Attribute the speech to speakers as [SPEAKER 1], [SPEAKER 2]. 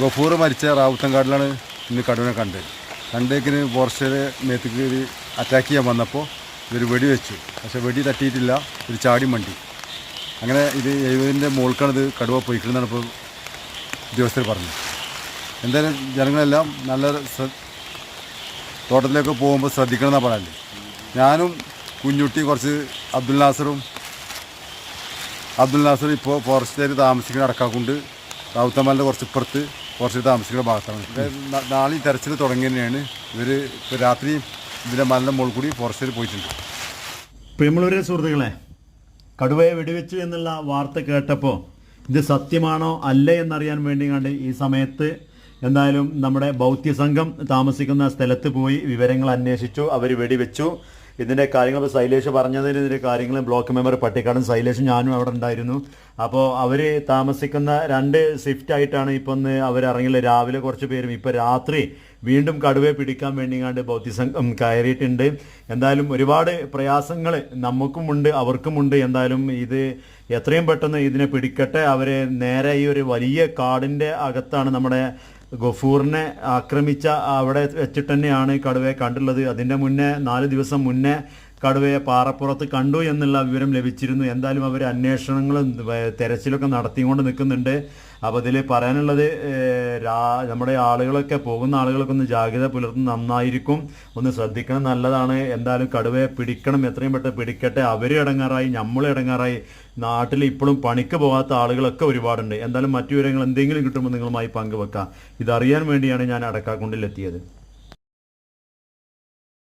[SPEAKER 1] ഗഫൂർ മരിച്ച റാവുത്തങ്കാടിലാണ് ഇന്ന് കടുവനെ കണ്ടത്. കണ്ടേക്കിന് ഫോറസ്റ്റിലെ മേത്തേക്ക് അറ്റാക്ക് ചെയ്യാൻ വന്നപ്പോൾ ഇവർ വെടി വെച്ചു പക്ഷേ വെടി തട്ടിയിട്ടില്ല ഒരു ചാടി മണ്ടി. അങ്ങനെ ഇത് എഴുപതിന്റെ മുകൾക്കാണിത് കടുവ പോയിക്കുന്നതാണ് ഇപ്പോൾ ഉദ്യോഗസ്ഥർ പറഞ്ഞു എന്തായാലും ജനങ്ങളെല്ലാം നല്ല തോട്ടത്തിലേക്ക് പോകുമ്പോൾ ശ്രദ്ധിക്കണം എന്നാണ് പറയാനുള്ളത് ഞാനും കുഞ്ഞുട്ടി കുറച്ച് അബ്ദുൽ നാസറും അബ്ദുൽ നാസർ ഇപ്പോൾ ഫോറസ്റ്റുകാർ താമസിക്കുന്ന അടക്കാക്കൊണ്ട്. റാവുത്തമ്മലിന്റെ കുറച്ച് ഇപ്പുറത്ത് ഫോറസ്റ്റിൽ താമസിക്കുന്ന ഭാഗത്താണ്. നാളെ ഈ തെരച്ചിൽ തുടങ്ങി തന്നെയാണ് ഇവർ ഇപ്പോൾ രാത്രി ഇതിന്റെ മലിന്റെ മുകളിൽ കൂടി ഫോറസ്റ്റിൽ പോയിട്ടുണ്ട്.
[SPEAKER 2] പ്രിയമുള്ളവരെ സുഹൃത്തുക്കളെ കടുവയെ വെടിവെച്ചു എന്നുള്ള വാർത്ത കേട്ടപ്പോൾ ഇത് സത്യമാണോ അല്ലേ എന്നറിയാൻ വേണ്ടി കണ്ട് ഈ സമയത്ത് എന്തായാലും നമ്മുടെ ബൗദ്ധ്യ സംഘം താമസിക്കുന്ന സ്ഥലത്ത് പോയി വിവരങ്ങൾ അന്വേഷിച്ചു അവർ വെടിവെച്ചു. ഇതിന്റെ കാര്യങ്ങൾ സൈലേഷ് പറഞ്ഞതിന് ഇതിന്റെ കാര്യങ്ങൾ ബ്ലോക്ക് മെമ്പർ പട്ടിക്കാടും ശൈലേഷും ഞാനും അവിടെ ഉണ്ടായിരുന്നു. അപ്പോൾ അവർ താമസിക്കുന്ന രണ്ട് ഷിഫ്റ്റ് ആയിട്ടാണ് ഇപ്പം ഒന്ന് അവർ ഇറങ്ങില്ല രാവിലെ കുറച്ച് പേരും ഇപ്പോൾ രാത്രി വീണ്ടും കടുവയെ പിടിക്കാൻ വേണ്ടിങ്ങാണ്ട് ബൗദ്ധിസംഘം കയറിയിട്ടുണ്ട്. എന്തായാലും ഒരുപാട് പ്രയാസങ്ങൾ നമുക്കുമുണ്ട് അവർക്കുമുണ്ട്. എന്തായാലും ഇത് എത്രയും പെട്ടെന്ന് ഇതിനെ പിടിക്കട്ടെ. അവരെ നേരെ ഈ ഒരു വലിയ കാടിന്റെ അകത്താണ് നമ്മുടെ ഗഫൂറിനെ ആക്രമിച്ച അവിടെ വെച്ചിട്ട് തന്നെയാണ് കടുവയെ കണ്ടുള്ളത്. അതിന്റെ മുന്നേ നാല് ദിവസം മുന്നേ കടുവയെ പാറപ്പുറത്ത് കണ്ടു എന്നുള്ള വിവരം ലഭിച്ചിരുന്നു. എന്തായാലും അവർ അന്വേഷണങ്ങളും തെരച്ചിലൊക്കെ നടത്തിക്കൊണ്ട് നിൽക്കുന്നുണ്ട്. അപ്പോൾ ഇതിൽ പറയാനുള്ളത് നമ്മുടെ ആളുകളൊക്കെ പോകുന്ന ആളുകളൊക്കെ ഒന്ന് ജാഗ്രത പുലർത്തുന്ന നന്നായിരിക്കും. ഒന്ന് ശ്രദ്ധിക്കണം നല്ലതാണ്. എന്തായാലും കടുവയെ പിടിക്കണം. എത്രയും പെട്ടെന്ന് പിടിക്കട്ടെ. അവർ ഇടങ്ങാറായി നമ്മളും ഇടങ്ങാറായി. നാട്ടിൽ ഇപ്പോഴും പണിക്ക് പോകാത്ത ആളുകളൊക്കെ ഒരുപാടുണ്ട്. എന്തായാലും മറ്റു വിവരങ്ങൾ എന്തെങ്കിലും കിട്ടുമ്പോൾ നിങ്ങളുമായി പങ്കുവെക്കാം. ഇതറിയാൻ വേണ്ടിയാണ് ഞാൻ അടക്കാക്കുണ്ടിൽ എത്തിയത്